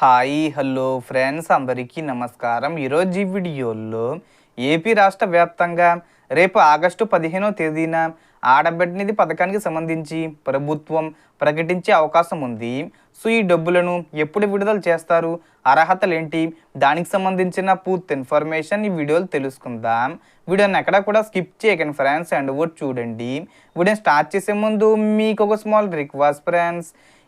Hi hello friends అందరికీ నమస్కారం. ఈరోజు ఈ వీడియోలో ఏపీ రాష్ట్ర వ్యాప్తంగా రేపు ఆగస్టు పదిహేనో తేదీన ఆడబిడ్డనిధి పథకానికి సంబంధించి ప్రభుత్వం ప్రకటించే అవకాశం ఉంది. సో ఈ డబ్బులను ఎప్పుడు విడుదల చేస్తారు? అర్హతలు ఏంటి దానికి సంబంధించిన పూర్తి ఇన్ఫర్మేషన్ ఈ వీడియోలో తెలుసుకుందాం. వీడియోని ఎక్కడ కూడా స్కిప్ చేయకండి ఫ్రెండ్స్ అండ్ ఓట్ చూడండి. వీడియోని స్టార్ట్ చేసే ముందు మీకు ఒక small request friends.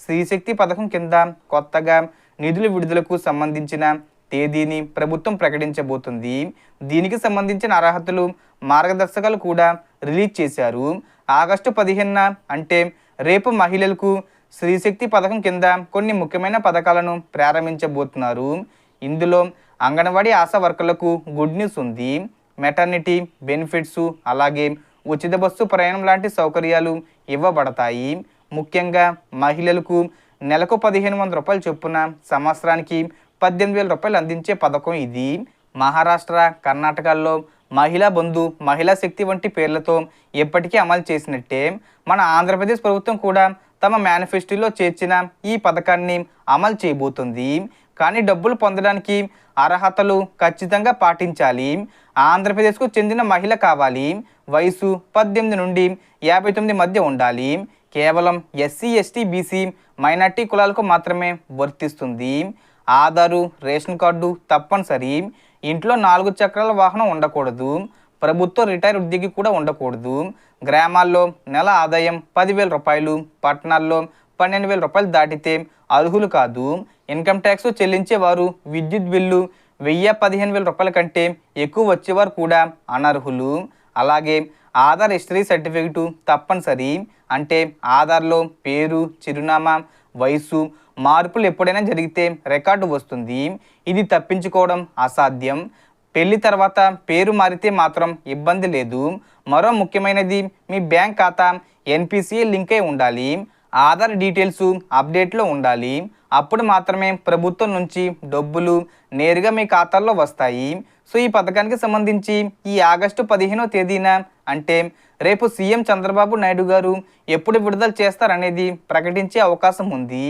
శ్రీశక్తి పథకం కింద కొత్తగా నిధుల విడుదలకు సంబంధించిన తేదీని ప్రభుత్వం ప్రకటించబోతుంది. దీనికి సంబంధించిన అర్హతలు మార్గదర్శకాలు కూడా రిలీజ్ చేశారు. ఆగస్టు పదిహేనున అంటే రేపు మహిళలకు శ్రీశక్తి పథకం కింద కొన్ని ముఖ్యమైన పథకాలను ప్రారంభించబోతున్నారు. ఇందులో అంగన్వాడీ ఆశా వర్కర్లకు గుడ్ న్యూస్ ఉంది. మెటర్నిటీ బెనిఫిట్స్ అలాగే ఉచిత బస్సు ప్రయాణం లాంటి సౌకర్యాలు ఇవ్వబడతాయి. ముఖ్యంగా మహిళలకు నెలకు పదిహేను వందల రూపాయలు చొప్పున సంవత్సరానికి పద్దెనిమిది వేల రూపాయలు అందించే పథకం ఇది. మహారాష్ట్ర కర్ణాటకల్లో మహిళా బంధు మహిళా శక్తి వంటి పేర్లతో ఎప్పటికీ అమలు చేసినట్టే మన ఆంధ్రప్రదేశ్ ప్రభుత్వం కూడా తమ మేనిఫెస్టోలో చేర్చిన ఈ పథకాన్ని అమలు చేయబోతుంది. కానీ డబ్బులు పొందడానికి అర్హతలు ఖచ్చితంగా పాటించాలి. ఆంధ్రప్రదేశ్కు చెందిన మహిళ కావాలి. వయసు పద్దెనిమిది నుండి యాభై తొమ్మిది మధ్య ఉండాలి. కేవలం ఎస్సీ ఎస్టీ బీసీ మైనార్టీ కులాలకు మాత్రమే వర్తిస్తుంది. ఆధారు రేషన్ కార్డు తప్పనిసరి. ఇంట్లో నాలుగు చక్రాల వాహనం ఉండకూడదు. ప్రభుత్వ రిటైర్ ఉద్యోగి కూడా ఉండకూడదు. గ్రామాల్లో నెల ఆదాయం పదివేల రూపాయలు పట్టణాల్లో పన్నెండు వేల రూపాయలు దాటితే అర్హులు కాదు. ఇన్కమ్ ట్యాక్స్ చెల్లించేవారు విద్యుత్ బిల్లు వెయ్యి పదిహేను వేల రూపాయల కంటే ఎక్కువ వచ్చేవారు కూడా అనర్హులు. అలాగే ఆధార్ హిస్టరీ సర్టిఫికెటు తప్పనిసరి అంటే ఆధార్లో పేరు చిరునామా వయసు మార్పులు ఎప్పుడైనా జరిగితే రికార్డు వస్తుంది. ఇది తప్పించుకోవడం అసాధ్యం. పెళ్ళి తర్వాత పేరు మారితే మాత్రం ఇబ్బంది లేదు. మరో ముఖ్యమైనది మీ బ్యాంక్ ఖాతా ఎన్పిసిఏ లింక్ అయి ఉండాలి. ఆధార్ డీటెయిల్స్ అప్డేట్లో ఉండాలి. అప్పుడు మాత్రమే ప్రభుత్వం నుంచి డబ్బులు నేరుగా మీ ఖాతాల్లో వస్తాయి. సో ఈ పథకానికి సంబంధించి ఈ ఆగస్టు పదిహేనో తేదీన అంటే రేపు సీఎం చంద్రబాబు నాయుడు గారు ఎప్పుడు విడుదల చేస్తారనేది ప్రకటించే అవకాశం ఉంది.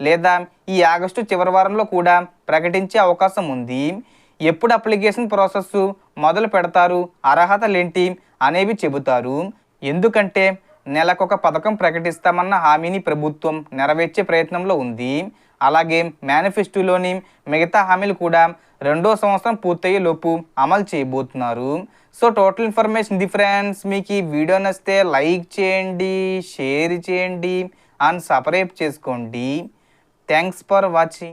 లేదా ఈ ఆగస్టు చివరి వారంలో కూడా ప్రకటించే అవకాశం ఉంది. ఎప్పుడు అప్లికేషన్ ప్రాసెస్ మొదలు పెడతారు అర్హతలేంటి అనేవి చెబుతారు. ఎందుకంటే నెలకొక పథకం ప్రకటిస్తామన్న హామీని ప్రభుత్వం నెరవేర్చే ప్రయత్నంలో ఉంది. అలాగే మేనిఫెస్టోలోని మిగతా హామీలు కూడా రెండో సంవత్సరం పూర్తయ్యే లోపు అమలు చేయబోతున్నారు. సో టోటల్ ఇన్ఫర్మేషన్ డిఫరెన్స్ మీకు ఈ వీడియో నచ్చితే లైక్ చేయండి షేర్ చేయండి అండ్ సబ్స్క్రైబ్ చేసుకోండి. Thanks for watching